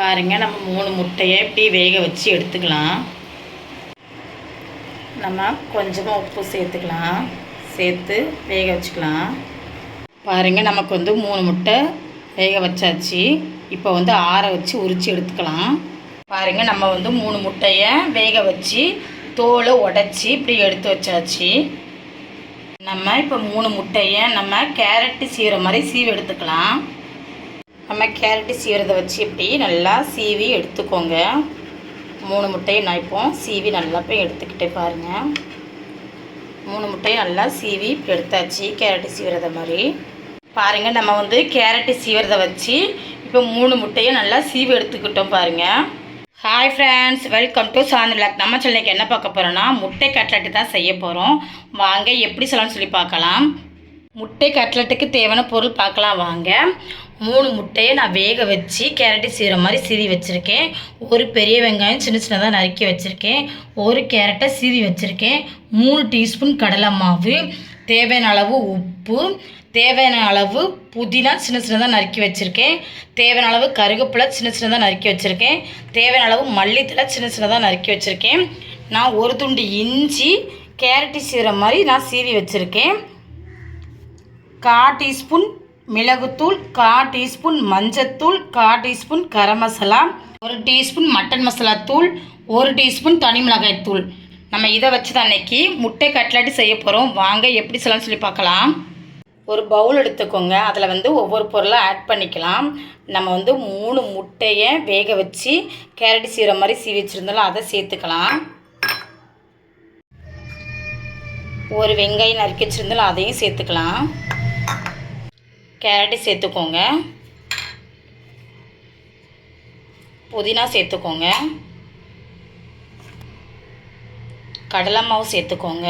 பாருங்க நம்ம மூணு முட்டையை இப்படி வேக வச்சு எடுத்துக்கலாம். நம்ம கொஞ்சமாக உப்பு சேர்த்துக்கலாம். சேர்த்து வேக வச்சுக்கலாம். பாருங்க நமக்கு வந்து மூணு முட்டை வேக வச்சாச்சு. இப்போ வந்து ஆற வச்சு உரித்து எடுத்துக்கலாம். பாருங்க நம்ம வந்து மூணு முட்டையை வேக வச்சு தோலை உடச்சி இப்படி எடுத்து வச்சாச்சு. நம்ம இப்போ மூணு முட்டையை நம்ம கேரட்டு சீர மாதிரி சீவு எடுத்துக்கலாம். நம்ம கேரட்டு சீவுறதை வச்சு இப்படி நல்லா சீவி எடுத்துக்கோங்க. மூணு முட்டையை நான் இப்போ சீவி நல்லா போய் எடுத்துக்கிட்டே பாருங்கள் மூணு முட்டையை நல்லா சீவி இப்போ எடுத்தாச்சு கேரட்டு சீவுறத மாதிரி. பாருங்கள் நம்ம வந்து கேரட்டு சீவுறத வச்சு இப்போ மூணு முட்டையை நல்லா சீவி எடுத்துக்கிட்டோம் பாருங்கள் ஹாய் ஃப்ரெண்ட்ஸ் வெல்கம் டு சாந்திலாக் நம்ம சென்னைக்கு என்ன பார்க்க போகிறோன்னா முட்டை கட்லெட்டு தான் செய்ய போகிறோம் வாங்க எப்படி சொல்லணும்னு சொல்லி பார்க்கலாம். முட்டை கட்லெட்டுக்கு தேவையான பொருள் பார்க்கலாம் வாங்க. மூணு முட்டையை நான் வேக வச்சு கேரட்டு சீர மாதிரி சீவி வச்சுருக்கேன். ஒரு பெரிய வெங்காயம் சின்ன சின்னதாக நறுக்கி வச்சுருக்கேன். ஒரு கேரட்டை சீவி வச்சுருக்கேன். மூணு டீஸ்பூன் கடலை மாவு தேவையான அளவு உப்பு தேவையான அளவு புதினா சின்ன சின்னதாக நறுக்கி வச்சுருக்கேன். தேவையான அளவு கருவேப்பிலை சின்ன சின்னதாக நறுக்கி வச்சுருக்கேன். தேவையான அளவு மல்லித்தலை சின்ன சின்னதாக நறுக்கி வச்சுருக்கேன். நான் ஒரு துண்டு இஞ்சி கேரட்டு சீர மாதிரி நான் சீவி வச்சுருக்கேன். கா டீஸ்பூன் மிளகுத்தூள் கா டீஸ்பூன் மஞ்சத்தூள் கா டீஸ்பூன் கரம் மசாலா ஒரு டீஸ்பூன் மட்டன் மசாலா தூள் ஒரு டீஸ்பூன் தனி மிளகாய் தூள். நம்ம இதை வச்சு தான் அன்னைக்கு முட்டை கட்லட்டு செய்ய போகிறோம் வாங்க எப்படி செய்யலாம்னு சொல்லி பார்க்கலாம். ஒரு பவுல் எடுத்துக்கோங்க. அதில் வந்து ஒவ்வொரு பொருளாக ஆட் பண்ணிக்கலாம். நம்ம வந்து மூணு முட்டையை வேக வச்சு கேரட் சீர மாதிரி சீவி வச்சுருந்தாலும் அதை சேர்த்துக்கலாம். ஒரு வெங்காயம் நறுக்கி வச்சுருந்தாலும் அதையும் சேர்த்துக்கலாம். கேரட்டு சேர்த்துக்கோங்க. புதினா சேர்த்துக்கோங்க. கடலை மாவு சேர்த்துக்கோங்க.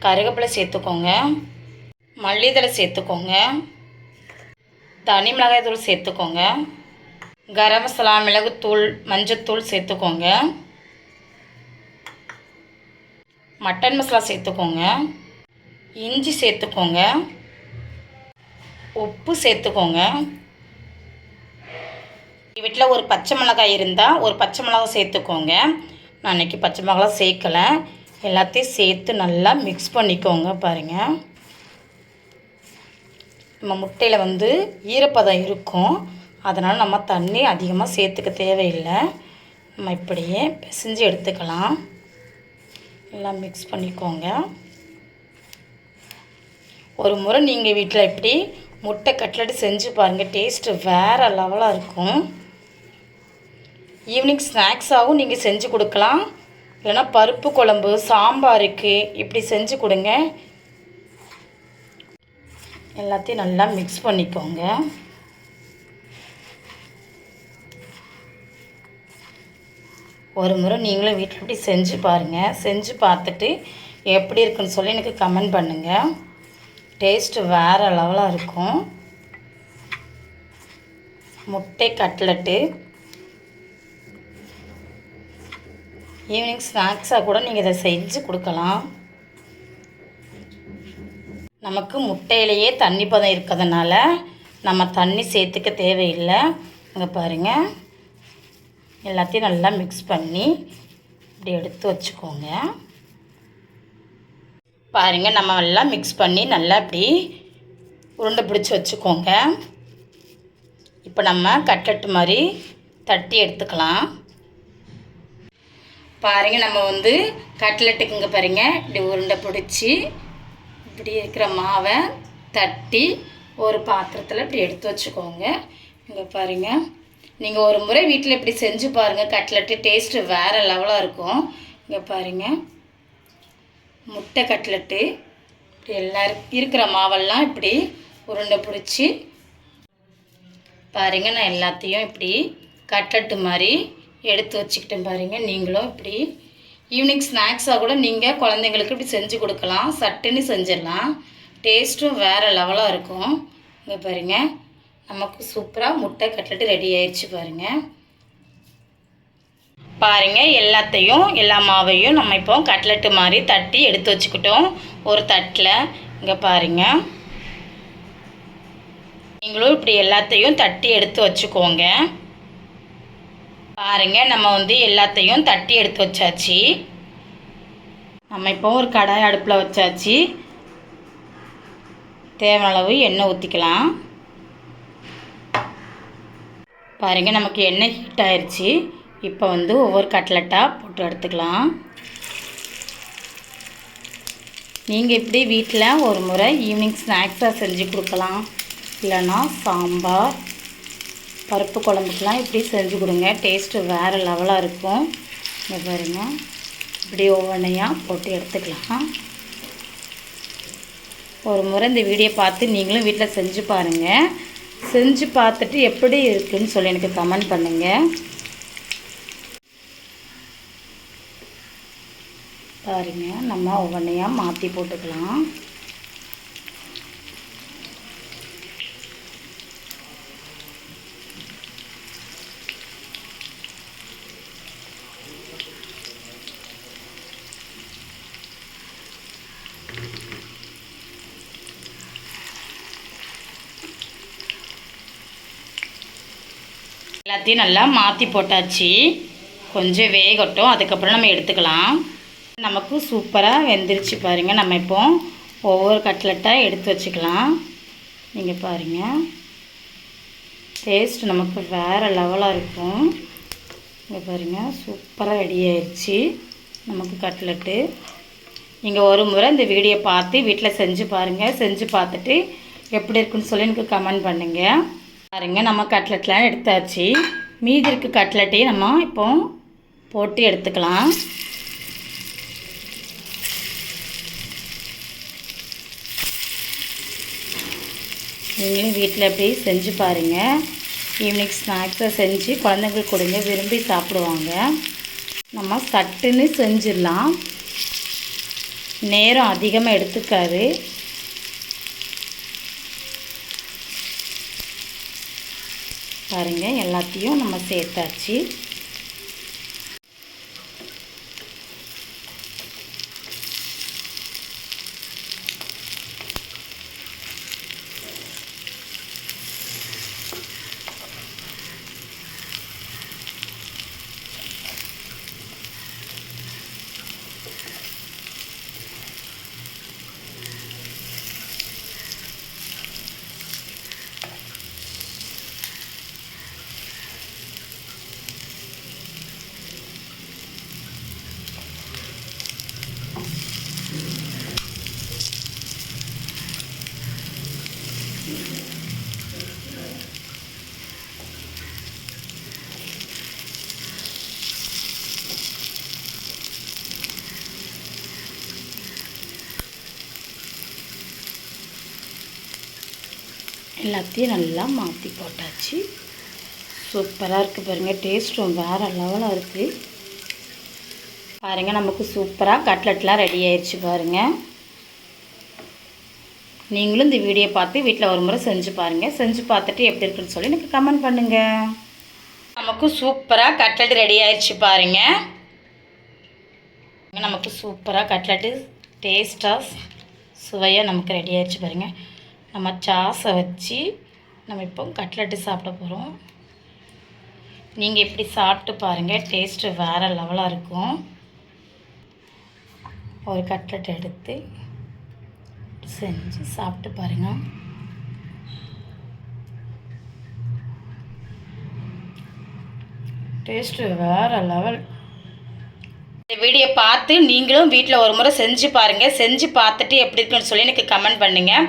கருவேப்பிலை சேர்த்துக்கோங்க. மல்லித்தலை சேர்த்துக்கோங்க. தனி மிளகாய் தூள் சேர்த்துக்கோங்க. கரம் மசாலா மிளகுத்தூள் மஞ்சத்தூள் சேர்த்துக்கோங்க. மட்டன் மசாலா சேர்த்துக்கோங்க. இஞ்சி சேர்த்துக்கோங்க. உப்பு சேர்த்துக்கோங்க. வீட்டில் ஒரு பச்சை மிளகாய் இருந்தால் ஒரு பச்சை மிளகாய் சேர்த்துக்கோங்க. நான் இன்றைக்கி பச்சை மிளகாய் சேர்க்கலை. எல்லாத்தையும் சேர்த்து நல்லா மிக்ஸ் பண்ணிக்கோங்க பாருங்கள் நம்ம முட்டையில் வந்து ஈரப்பதம் இருக்கும். அதனால் நம்ம தண்ணி அதிகமாக சேர்த்துக்க தேவையில்லை. நம்ம இப்படியே பிசைஞ்சு எடுத்துக்கலாம். எல்லாம் மிக்ஸ் பண்ணிக்கோங்க. ஒரு முறை நீங்கள் வீட்டில் இப்படி முட்டை கட்லெட்டு செஞ்சு பாருங்கள் டேஸ்ட்டு வேறு லெவலாக இருக்கும். ஈவினிங் ஸ்நாக்ஸாகவும் நீங்கள் செஞ்சு கொடுக்கலாம். இல்லைன்னா பருப்பு குழம்பு சாம்பாருக்கு இப்படி செஞ்சு கொடுங்க. எல்லாத்தையும் நல்லா மிக்ஸ் பண்ணிக்கோங்க. ஒரு முறை நீங்களும் வீட்டில் இப்படி செஞ்சு பாருங்கள் செஞ்சு பார்த்துட்டு எப்படி இருக்குன்னு சொல்லி எனக்கு கமெண்ட் பண்ணுங்கள் டேஸ்ட்டு வேறு லெவலாக இருக்கும். முட்டை கட்லெட்டு ஈவினிங் ஸ்நாக்ஸாக கூட நீங்கள் இதை செஞ்சு கொடுக்கலாம். நமக்கு முட்டையிலேயே தண்ணி பதம் இருக்கிறதுனால நம்ம தண்ணி சேர்த்துக்க தேவையில்லை. இங்கே பாருங்கள் எல்லாத்தையும் நல்லா மிக்ஸ் பண்ணி இப்படி எடுத்து வச்சுக்கோங்க. பாருங்கள் நம்ம எல்லாம் மிக்ஸ் பண்ணி நல்லா இப்படி உருண்டை பிடிச்சி வச்சுக்கோங்க. இப்போ நம்ம கட்லெட்டு மாதிரி தட்டி எடுத்துக்கலாம். பாருங்கள் நம்ம வந்து கட்லெட்டுக்குங்க பாருங்கள் இப்படி உருண்டை பிடிச்சி இப்படி இருக்கிற மாவை தட்டி ஒரு பாத்திரத்தில் இப்படி எடுத்து வச்சுக்கோங்க. இங்கே பாருங்கள் நீங்கள் ஒரு முறை வீட்டில் இப்படி செஞ்சு பாருங்கள் கட்லெட்டு டேஸ்ட்டு வேறு லெவலாக இருக்கும். இங்கே பாருங்கள் முட்டை கட்லெட்டு. இப்படி எல்லாரும் இருக்கிற மாவெல்லாம் இப்படி உருண்டை பிடிச்சி பாருங்கள் நான் எல்லாத்தையும் இப்படி கட்லெட்டு மாதிரி எடுத்து வச்சுக்கிட்டேன் பாருங்கள் நீங்களும் இப்படி ஈவினிங் ஸ்நாக்ஸாக கூட நீங்கள் குழந்தைங்களுக்கு இப்படி செஞ்சு கொடுக்கலாம் சட்டுன்னு செஞ்சிடலாம். டேஸ்ட்டும் வேறு லெவலாக இருக்கும். இங்கே பாருங்கள் நமக்கு சூப்பராக முட்டை கட்லெட்டு ரெடி ஆயிடுச்சு பாருங்கள் பாருங்கள் எல்லாத்தையும் எல்லா மாவையும் நம்ம இப்போ கட்லெட்டு மாதிரி தட்டி எடுத்து வச்சுக்கிட்டோம். ஒரு தட்டில் இங்கே பாருங்கள் நீங்களும் இப்படி எல்லாத்தையும் தட்டி எடுத்து வச்சுக்கோங்க. பாருங்க நம்ம வந்து எல்லாத்தையும் தட்டி எடுத்து வச்சாச்சு. நம்ம இப்போ ஒரு கடாய் அடுப்பில் வச்சாச்சு. தேவையான அளவு எண்ணெய் ஊற்றிக்கலாம் பாருங்கள் நமக்கு எண்ணெய் ஹீட் ஆயிடுச்சு இப்போ வந்து ஒவ்வொரு கட்லெட்டாக போட்டு எடுத்துக்கலாம். நீங்கள் இப்படி வீட்டில் ஒரு முறை ஈவினிங் ஸ்நாக்ஸாக செஞ்சு கொடுக்கலாம். இல்லைன்னா சாம்பார் பருப்பு குழம்புக்கெலாம் இப்படி செஞ்சு கொடுங்க. டேஸ்ட்டு வேறு லெவலாக இருக்கும். இங்கே பாருங்கள் இப்படி ஒவ்வொன்றையாக போட்டு எடுத்துக்கலாம். ஒரு முறை இந்த வீடியோ பார்த்து நீங்களும் வீட்டில் செஞ்சு பாருங்கள் செஞ்சு பார்த்துட்டு எப்படி இருக்குதுன்னு சொல்லி எனக்கு கமெண்ட் பண்ணுங்கள் பாருங்க நம்ம ஒவ்வொன்றையாக மாற்றி போட்டுக்கலாம். எல்லாத்தையும் நல்லா மாற்றி போட்டாச்சு. கொஞ்சம் வேகட்டும் அதுக்கப்புறம் நம்ம எடுத்துக்கலாம். நமக்கு சூப்பராக வெந்துருச்சு பாருங்கள் நம்ம இப்போ ஒவ்வொரு கட்லெட்டாக எடுத்து வச்சுக்கலாம். நீங்கள் பாருங்கள் டேஸ்ட் நமக்கு வேறு லெவலாக இருக்கும். இங்கே பாருங்கள் சூப்பராக ரெடி ஆயிடுச்சு நமக்கு கட்லெட்டு. நீங்கள் ஒரு முறை இந்த வீடியோ பார்த்து வீட்டில் செஞ்சு பாருங்கள் செஞ்சு பார்த்துட்டு எப்படி இருக்குன்னு சொல்லி எனக்கு கமெண்ட் பண்ணுங்கள் பாருங்கள் நம்ம கட்லெட்லாம் எடுத்தாச்சு. மீதி இருக்க கட்லெட்டையும் நம்ம இப்போ போட்டு எடுத்துக்கலாம். நீங்களும் வீட்டில் எப்படி செஞ்சு பாருங்கள் ஈவினிங் ஸ்நாக்ஸை செஞ்சு குழந்தைங்களுக்கு கொடுங்க. விரும்பி சாப்பிடுவாங்க. நம்ம சட்டுன்னு செஞ்சிடலாம். நேரம் அதிகமாக எடுத்துக்காது. பாருங்கள் எல்லாத்தையும் நம்ம சேர்த்தாச்சு. எல்லாத்தையும் நல்லா மாற்றி போட்டாச்சு. சூப்பராக இருக்குது பாருங்கள் டேஸ்ட்டும் வேறு லெவலாக இருக்குது பாருங்கள் நமக்கு சூப்பராக கட்லெட்லாம் ரெடி ஆயிடுச்சு பாருங்கள் நீங்களும் இந்த வீடியோ பார்த்து வீட்டில் ஒரு முறை செஞ்சு பாருங்கள் செஞ்சு பார்த்துட்டு எப்படி இருக்குன்னு சொல்லி எனக்கு கமெண்ட் பண்ணுங்கள் நமக்கு சூப்பராக கட்லெட் ரெடி ஆயிடுச்சு பாருங்கள் நமக்கு சூப்பராக கட்லெட்டு டேஸ்ட்டாக சுவையாக நமக்கு ரெடி ஆயிடுச்சு பாருங்கள் நம்ம சாஸை வச்சு நம்ம இப்போ கட்லெட்டு சாப்பிட போகிறோம். நீங்கள் எப்படி சாப்பிட்டு பாருங்கள் டேஸ்ட்டு வேறு லெவலாக இருக்கும். ஒரு கட்லெட் எடுத்து செஞ்சு சாப்பிட்டு பாருங்கள் டேஸ்ட்டு வேறு லெவல் இந்த வீடியோ பார்த்து நீங்களும் வீட்டில் ஒரு முறை செஞ்சு பாருங்கள். செஞ்சு பார்த்துட்டு எப்படி இருக்குன்னு சொல்லி எனக்கு கமெண்ட் பண்ணுங்கள்